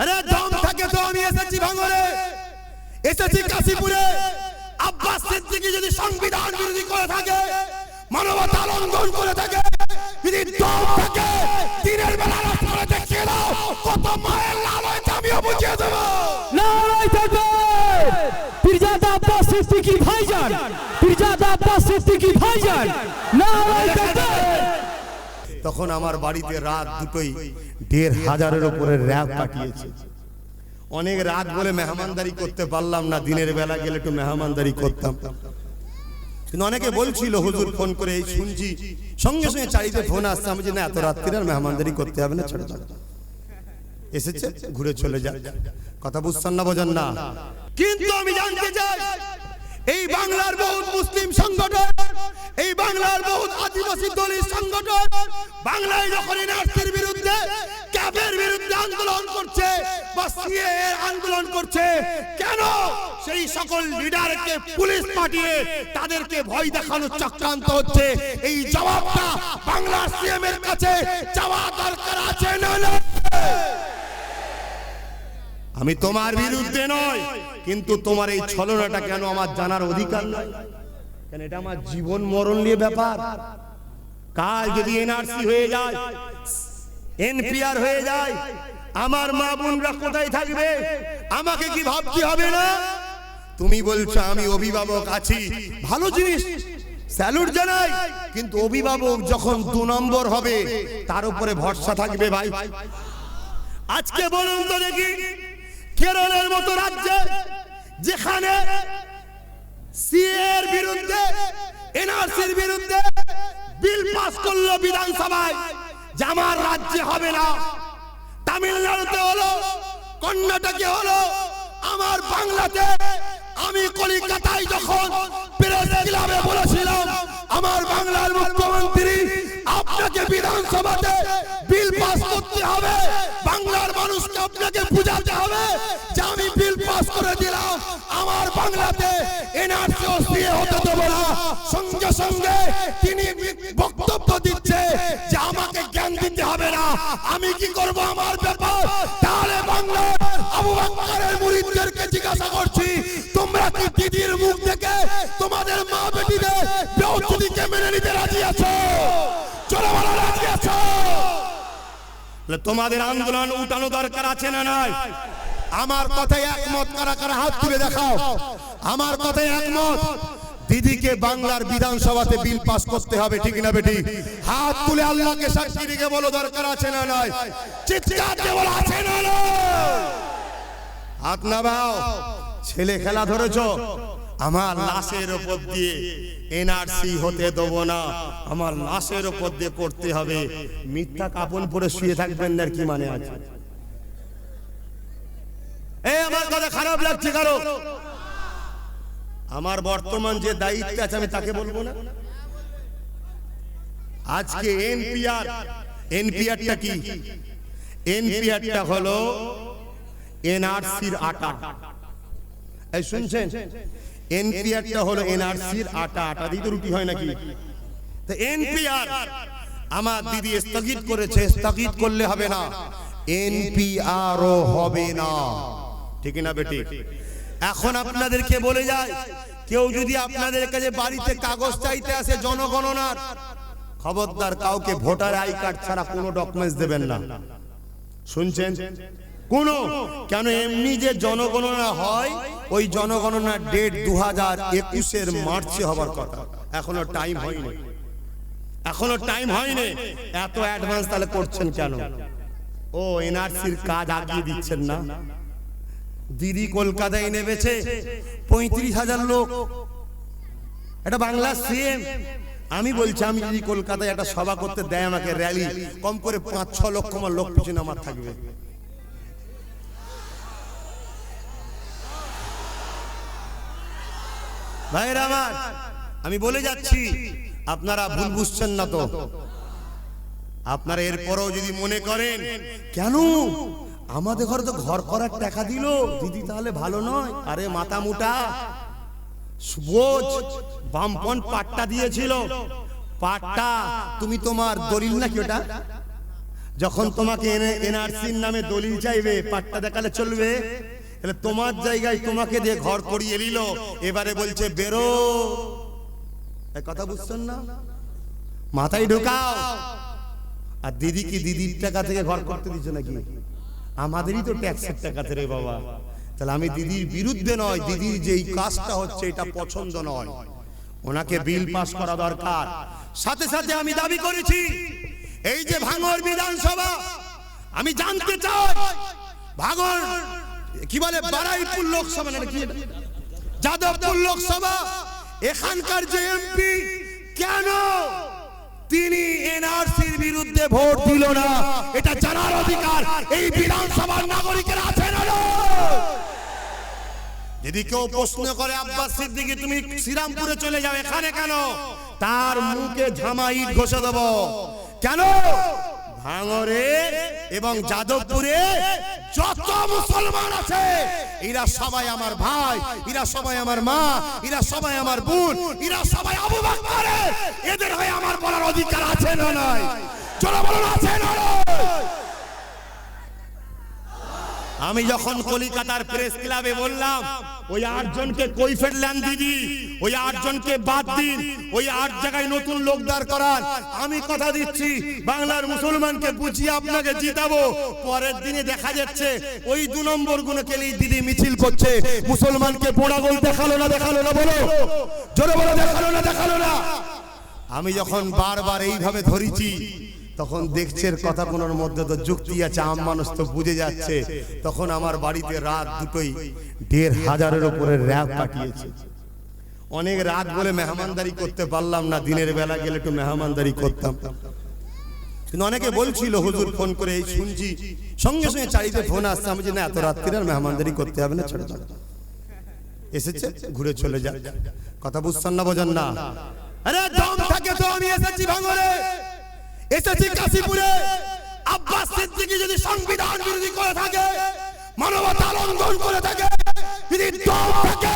আরে দম থাকে তো আমি এসেছি ভাঙরে। এসেছি কাশীপুরে। আব্বাস সিদ্দিকী যদি সংবিধান বিরোধী করে থাকে, মানবতা লঙ্ঘন করে থাকে, যদি দম থাকে, দিনের বেলা রাস্তায় দেখিয়ে দাও কত মায়ের লাল হয়েছে আমিও বুঝিয়ে দেবো। নারাই থাকবে। পীরজাদা আব্বাস সিদ্দিকী ভাইজান। পীরজাদা আব্বাস সিদ্দিকী ভাইজান। নারাই থাকবে। তখন আমার বাড়িতে রাত দুটোই দেড় হাজারের উপরে র্যাব পাঠিয়েছে। অনেক রাত বলে মেহমানদারি করতে পারলাম না। দিনের বেলা গেলে একটু মেহমানদারি করতাম। কিন্তু অনেকে বলছিল হুজুর ফোন করে এই শুনছি। সঙ্গে সঙ্গে চারিতে ফোন আসছে আমি যে না এত রাত্রির আর মেহমানদারি করতে হবে না ছেড়ে দাও এসেছে? ঘুরে চলে যাক। কথা বুঝছেন না বোঝেন না। কিন্তু আমি জানতে চাই এই বাংলার বহুত মুসলিম সংগঠন এই বাংলার বহুত আদিবাসী দলিত সংগঠন বাংলায় যখন এনআরসির বিরুদ্ধে ক্যাবের বিরুদ্ধে আন্দোলন করছে বা সিএ আন্দোলন করছে, কেন সেই সকল লিডারকে পুলিশ পাঠিয়ে তাদেরকে ভয় দেখানোর চক্রান্ত হচ্ছে? এই জবাবটা বাংলার সিএম এর কাছে চাওয়া দরকার আছে না আমি তোমার বিরুদ্ধে নয়, কিন্তু তোমার এই ছলনাটা কেন আমার জানার অধিকার নাই? কেন এটা আমার জীবন মরণ নিয়ে ব্যাপার। কাল যদি এনআরসি হয়ে যায় এনপিআর হয়ে যায় আমার মা বোনরা কোথায় থাকবে? আমাকে কি ভাবতে হবে না? তুমি বলছো আমি অভিভাবক আছি ভালো জিনিস স্যালুট জানাই কিন্তু অভিভাবক যখন দু নম্বর হবে তার উপরে ভরসা থাকবে ভাই। আজকে বলুন তো দেখি কেরলের মতো রাজ্যে যেখানে সিএর বিরুদ্ধে, এনআরসির বিরুদ্ধে বিল পাস করল বিধানসভায়। যে আমার রাজ্যে হবে না। তামিলনাড়ুতে হলো, কর্ণাটকে হলো, আমার বাংলাতে আমি কলিকাতায় যখন প্রেস ক্লাবে বলেছিলাম, আমার বাংলার মুখ্যমন্ত্রী, আপনাকে বিধানসভাতে বিল পাস করতে হবে। মানুষকে আপনাকে বুঝাতে হবে যে আমি বিল পাস করে দিলাম। আমার বাংলাতে এনআরসি ওসিএ হতে দেবো না। সঙ্গে সঙ্গে তিনি বক্তব্য দিচ্ছে যে আমাকে জ্ঞান দিতে হবে না। আমি কি করব আমার ব্যাপার? তাহলে বাংলার আবু বাক্কারের মুরিদদেরকে জিজ্ঞাসা করছি, তোমরা কি দিদির মুখ থেকে তোমাদের মা বেটিদের বেউচুদিকে মেনে নিতে রাজি আছো চলো বলো রাজি আছো তাহলে তোমাদের আন্দোলন উঠানো দরকার আছে না নাই? আমার কথায় একমত, কারা কারা হাত তুলে দেখাও। আমার কথায় একমত, দিদিকে বাংলার বিধানসভাতে বিল পাস করতে হবে, ঠিক না বেটি? হাত তুলে আল্লাহকে সাক্ষী রেখে বলো, দরকার আছে না নাই? চিৎকার দিয়ে বলো, আছে না হাত না বাও ছেলে খেলা ধরেছো? আমার লাশের ওপর দিয়ে এনআরসি হতে দেবো না। আমার লাশের ওপর দিয়ে করতে হবে। মিথ্যা কাপড় পরে শুয়ে থাকবেন না কি মানে আছে? এই আমার কথা খারাপ লাগছে কারও? আমার বর্তমান যে দায়িত্ব আছে, আমি তাকে বলব না? আজকে এনপিআর, এনপিআরটা কি? এনপিআরটা হলো এনআরসির আটা। এই শুনছেন? এনপিআরটা হলো এনআরসির আটা আটা দিয়ে তো রুটি হয় নাকি? তো এনপিআর আমার দিদি স্থগিত করেছে, স্থগিত করলে হবে না। এনপিআরও হবে না। ঠিক না বেটি? এখন আপনাদেরকে বলে যায় কেউ যদি আপনাদের কাছে বাড়িতে কাগজ চাইতে আসে জনগণনার, খবরদার কাউকে ভোটার আই কার্ড ছাড়া কোনো ডকুমেন্টস দেবেন না। শুনছেন? কোন? কেন এমনি যে জনগণনা হয় ওই জনগণনার ডেট দু হাজার একুশের মার্চে হবার কথা। এখনও টাইম হয়নি। এখনও টাইম হয়নি। এত অ্যাডভান্স তাহলে করছেন কেন? ও, এনআরসির কাজ আগিয়ে দিচ্ছেন না? দিদি কলকাতায় নেমেছে, পঁয়ত্রিশ হাজার লোক। এটা বাংলা সিএম আমি বলছি, আমি যদি কলকাতায় একটা সভা করতে দেয় আমাকে র্যালি কম করে পাঁচ ছ লক্ষ আমার লোক পিছনে আমার থাকবে। ভাইরা আমার, আমি বলে যাচ্ছি, আপনারা ভুল বুঝছেন না তো। আপনারা এরপরও যদি মনে করেন, কেন? আমাদের ঘরে তো ঘর করার টাকা দিল, দিদি তাহলে ভালো নয়। আরে মাথা মুটা বোঝ বামপন পাট্টা দিয়েছিল। পাট্টা, তুমি তোমার দলিল নাকি ওটা? যখন তোমাকে এনআরসির নামে দলিল চাইবে, পাট্টা দেখালে চলবে। তাহলে তোমার জায়গায় তোমাকে দিয়ে ঘর করিয়ে নিল। এবারে বলছে, বেরো। কথা বুঝছেন না? মাথায় ঢোকাও। আর দিদি কি দিদির টাকা থেকে ঘর করতে দিচ্ছে নাকি? আমাদেরই তো ট্যাক্সের টাকাতে রে বাবা। তাহলে আমি দিদির বিরুদ্ধে নয়, দিদির যেই কাজটা হচ্ছে এটা পছন্দ নয়। ওনাকে বিল পাস করা দরকার। সাথে সাথে আমি দাবি করেছি, এই যে ভাঙর বিধানসভা, আমি জানতে চাই ভাঙর কি বলে? বারাইপুর লোকসভা যাদবপুর লোকসভা। এখানকার যে এমপি, কেন তিনি এনআরসির বিরুদ্ধে ভোট দিল না? এটা জানার অধিকার। এই বিধানসভার নাগরিকের আছে না? যদি কেউ প্রশ্ন করে, আব্বাস সিদ্দিকি, তুমি শ্রীরামপুরে চলে যাও, এখানে কেন? তার মুখে ঝামা ইট ঘষে দেব। কেন? ভাঙরে এবং যাদবপুরে যত মুসলমান আছে এরা সবাই আমার ভাই এরা সবাই আমার মা এরা সবাই আমার বোন এরা সবাই আবু বকরের এদের হয়ে আমার বলার অধিকার আছে না নয় চলো বলুন আছে না নাই? আমি যখন কলিকাতার প্রেস ক্লাবে বললাম, ওই আটজনকে কই ফেললেন দিদি ওই আটজনকে বাদ দিন, ওই আট জায়গায় নতুন লোক দাঁড় করান। আমি কথা দিচ্ছি, বাংলার মুসলমানকে বুঝিয়ে আপনাকে জিতাবো। পরের দিনে দেখা যাচ্ছে, ওই দু নম্বর কেলেই দিদি মিছিল করছে। মুসলমানকে পোড়া গোল দেখাল না দেখাল না, বলো। জোরে বলো, দেখাল না দেখাল না। আমি যখন বারবার এইভাবে ধরেছি তখন দেখছে কথা কোনোর মধ্যে তো যুক্তি আছে আম মানুষ তো বুঝে যাচ্ছে। তখন আমার বাড়িতে রাত দুটোই দেড় হাজারের উপরে র্যাব পাঠিয়েছে। অনেক রাত বলে মেহমানদারি করতে পারলাম না দিনের বেলা গেলে একটু মেহমানদারি করতাম। কিন্তু অনেকে বলছিল হুজুর ফোন করে এই শুনছি। সঙ্গে সঙ্গে চারিতে ফোন আসছে আমি যে না এত রাত্রির আর মেহমানদারি করতে হবে না ছেড়ে দাও। এসেছে? ঘুরে চলে যাক কথা বুঝছেন না বোঝেন না। আরে দম থাকে তো আমি এসেছি। ভাঙরে এসেছি কাশীপুরে। আব্বাস সিদ্দিকী যদি সংবিধান বিরোধী করে থাকে মানবতা লঙ্ঘন করে থাকে যদি দম থাকে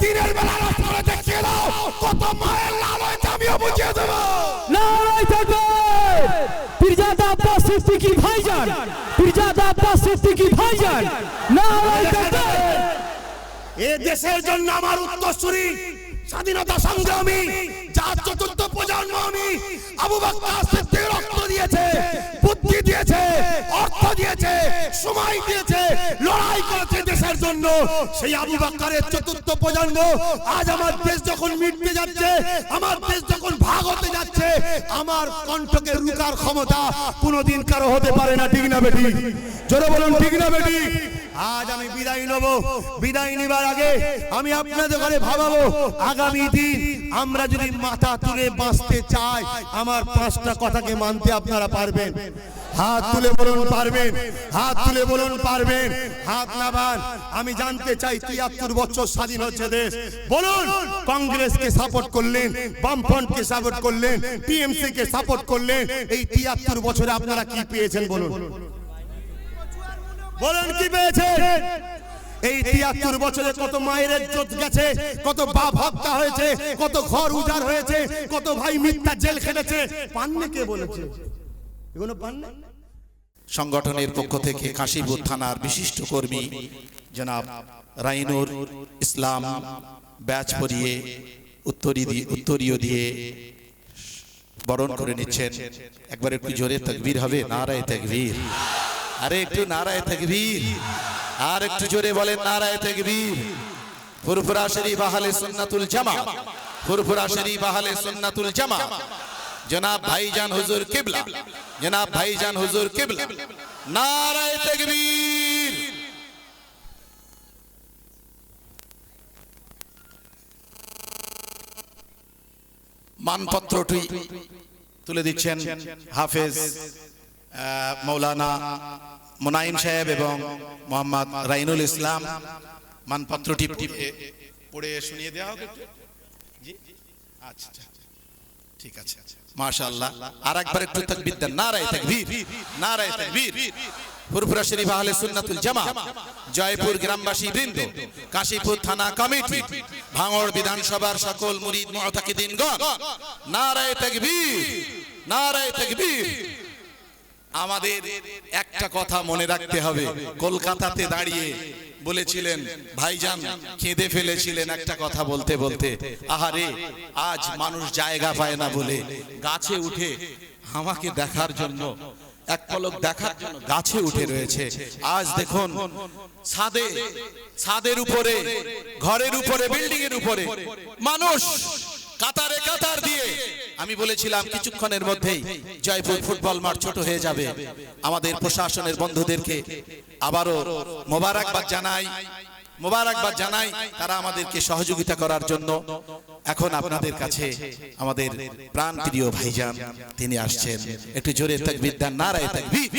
দিনের বেলা রাস্তায় দেখিয়ে দাও কত মায়ের লাল হয়েছে আমিও বুঝিয়ে দেবো। নারায় থাকবে। পীরজাদা আব্বাস সিদ্দিকী ভাইজান পীরজাদা আব্বাস সিদ্দিকী ভাইজান নারায় থাকবে। এ দেশের জন্য আমার উত্তরসূরি স্বাধীনতা সংগ্রামী, যার চতুর্থ প্রজন্ম আমি, আবু সিদ্দিক রক্ত দিয়েছে, বুদ্ধি দিয়েছে, অর্থ দিয়েছে, সময় দিয়েছে। দেশের জন্য সেই আবু বাক্কারের চতুর্থ প্রজন্ম আজ আমার দেশ যখন মিটতে যাচ্ছে, আমার দেশ যখন ভাগ হতে যাচ্ছে, আমার কণ্ঠকে রুকার ক্ষমতা কোনোদিন কারও হতে পারে না, ঠিক না বেটি? জোরে বলুন, ঠিক না বেটি? আজ আমি বিদায় নেব। বিদায় নেবার আগে আমি আপনাদের ঘরে ভাবাবো আগামী দিন আমরা যদি মাথা তুলে বাঁচতে চাই, আমার পাঁচটা কথাকে মানতে আপনারা পারবেন। হাত তুলে বলুন পারবেন, হাত তুলে বলুন পারবেন, হাত নামান আমি জানতে চাই তিয়াত্তর বছর স্বাধীন হচ্ছে দেশ। বলুন, কংগ্রেসকে সাপোর্ট করলেন, বামফ্রন্টকে সাপোর্ট করলেন টিএমসি কে সাপোর্ট করলেন, এই তিয়াত্তর বছরে আপনারা কি পেয়েছেন বলুন? বলেন, কি পেয়েছেন? এই তিয়াত্তর বছরে কত মায়ের গেছে, কত বাপ হত্যা হয়েছে, কত ঘর উজাড় হয়েছে, কত ভাই মিথ্যা জেল পাননি কে বলেছে? এগুলো পাননি? সংগঠনের পক্ষ থেকে কাশীপুর থানার বিশিষ্ট কর্মী জনাব রাইনুর ইসলাম ব্যাচ পরিয়ে উত্তরি দিয়ে উত্তরীয় দিয়ে বরণ করে নিচ্ছেন। একবার একটু জোরে তকবীর হবে, নারায় তকবীর। আরে একটু নারায় তকবীর। আর একটু জোরে বলেন নারায় তকবীর। ফুরফুরা শরীফ আহলে সুন্নাতুল জামা। ফুরফুরা শরীফ আহলে সুন্নাতুল জামা। জনাব ভাইজান হুজুর কিবলা। জনাব ভাইজান হুজুর কিবলা। নারায় তকবীর। মানপত্রটি তুলে দিচ্ছেন হাফেজ মৌলানা মোনাইম সাহেব এবং মোহাম্মদ রাইনুল ইসলাম। মানপত্রটি পড়ে- পড়ে শুনিয়ে দেওয়া একটু? জি আচ্ছা আচ্ছা। ঠিক আছে মাশাআল্লাহ। আর একবার একটু তাকবীর দেন। নারায়ে তাকবীর। নারায়ে তাকবীর। ফুরফুরা শরীফ আহলে সুন্নাতুল জামা জয়পুর গ্রামবাসী বৃন্দ। কাশীপুর থানা কমিটি। ভাঙড় বিধানসভার সকল মুরিদ মুতাকিদিনগণ। নারায়ে তাকবীর। নারায়ে তাকবীর। আমাদের একটা কথা মনে রাখতে হবে। কলকাতাতে দাঁড়িয়ে বলেছিলেন, ভাইজান, কেঁদে ফেলেছিলেন একটা কথা বলতে বলতে। আহারে, আজ মানুষ জায়গা পায় না বলে গাছে উঠে আমাকে দেখার জন্য, এক পলক দেখার জন্য গাছে উঠে রয়েছে। আজ দেখুন, ছাদে, ছাদের উপরে, ঘরের উপরে বিল্ডিং এর উপরে মানুষ কাতারে কাতার দিয়ে। আমি বলেছিলাম কিছুক্ষণের মধ্যেই জয়পুর ফুটবল মাঠ ছোট হয়ে যাবে। আমাদের প্রশাসনের বন্ধুদেরকে আবারও মোবারকবাদ জানাই। মোবারকবাদ জানাই তারা আমাদেরকে সহযোগিতা করার জন্য। এখন আপনাদের কাছে আমাদের প্রাণ প্রিয় ভাইজান, তিনি আসছেন। একটু জোরে তাকবীর দেন, নারায় তাকবীর।